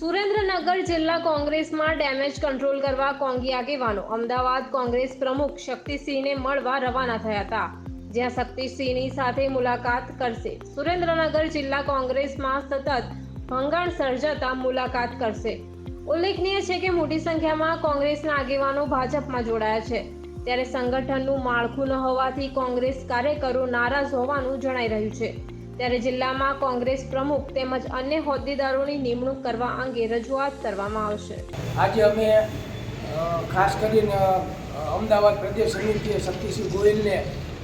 જિલ્લા કોંગ્રેસમાં damage control કરવા કોંગી આગેવાનો. અમદાવાદ કોંગ્રેસ પ્રમુખ શક્તિસિંહને મળવા રવાના થયા હતા. જ્યાં શક્તિસિંહની સાથે મુલાકાત કરશે. સુરેન્દ્રનગર જિલ્લા કોંગ્રેસમાં સતત ભંગાણ સર્જાતા મુલાકાત કરશે. ઉલ્લેખનીય છે કે મોટી સંખ્યામાં કોંગ્રેસના આગેવાનો ભાજપમાં જોડાયા છે. ત્યારે સંગઠનનું માળખું ન હોવાથી કોંગ્રેસ કાર્યકરો નારાજ હોવાનું જણાઈ રહ્યું છે. ત્યારે જિલ્લામાં કોંગ્રેસ પ્રમુખ તેમજ અન્ય હોદ્દેદારોની નિમણૂક કરવા અંગે રજૂઆત કરવામાં આવશે. આજે અમે ખાસ કરીને અમદાવાદ પ્રદેશ સમિતિએ શક્તિસિંહ ગોયલને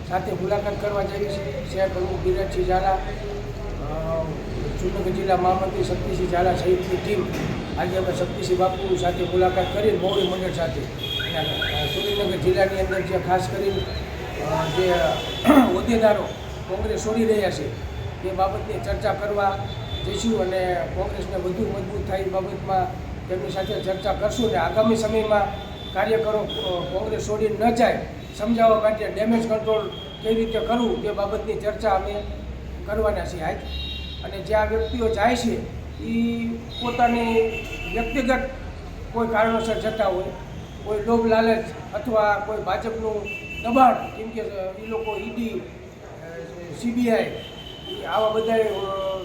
સાથે મુલાકાત કરવા જઈએ છીએ. શહેર પ્રમુખ ધીરજસિંહ ઝાલા જૂનાગઢ જિલ્લા મહામંત્રી શક્તિસિંહ ઝાલા સહિતની ટીમ આજે અમે શક્તિસિંહ બાપુ સાથે મુલાકાત કરી મોવડી મંડળ સાથે સુરેન્દ્રનગર જિલ્લાની અંદર જે ખાસ કરીને જે હોદ્દેદારો કોંગ્રેસ છોડી રહ્યા છે તે બાબતની ચર્ચા કરવા જઈશું અને કોંગ્રેસને વધુ મજબૂત થાય એ બાબતમાં તેમની સાથે ચર્ચા કરશું અને આગામી સમયમાં કાર્યકરો કોંગ્રેસ છોડી ન જાય, સમજાવવા માટે ડેમેજ કંટ્રોલ કેવી રીતે કરવું તે બાબતની ચર્ચા અમે કરવાના છીએ આજ. અને જે આ વ્યક્તિઓ જાય છે એ પોતાની વ્યક્તિગત કોઈ કારણોસર જતા હોય, કોઈ લોભ લાલચ અથવા કોઈ ભાજપનું દબાણ, કેમ કે એ લોકો ઈડી સીબીઆઈ આવા બધા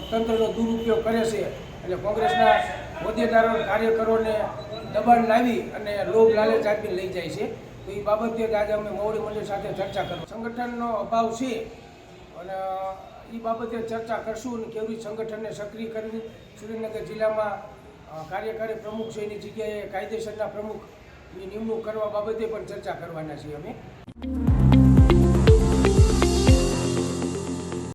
તંત્રનો દુરુપયોગ કરે છે. એટલે કોંગ્રેસના હોદ્દેદારો કાર્યકરોને દબાણ લાવી અને લોભ લાલચ આપી લઈ જાય છે. તો એ બાબતે આજે અમે મોવડી મંડળ સાથે ચર્ચા કરો. સંગઠનનો અભાવ છે અને એ બાબતે ચર્ચા કરશું અને કેવી સંગઠનને સક્રિય કરવી. સુરેન્દ્રનગર જિલ્લામાં કાર્યકારી પ્રમુખ છે, એની જગ્યાએ કાયદેસરના પ્રમુખની નિમણૂક કરવા બાબતે પણ ચર્ચા કરવાના છીએ અમે.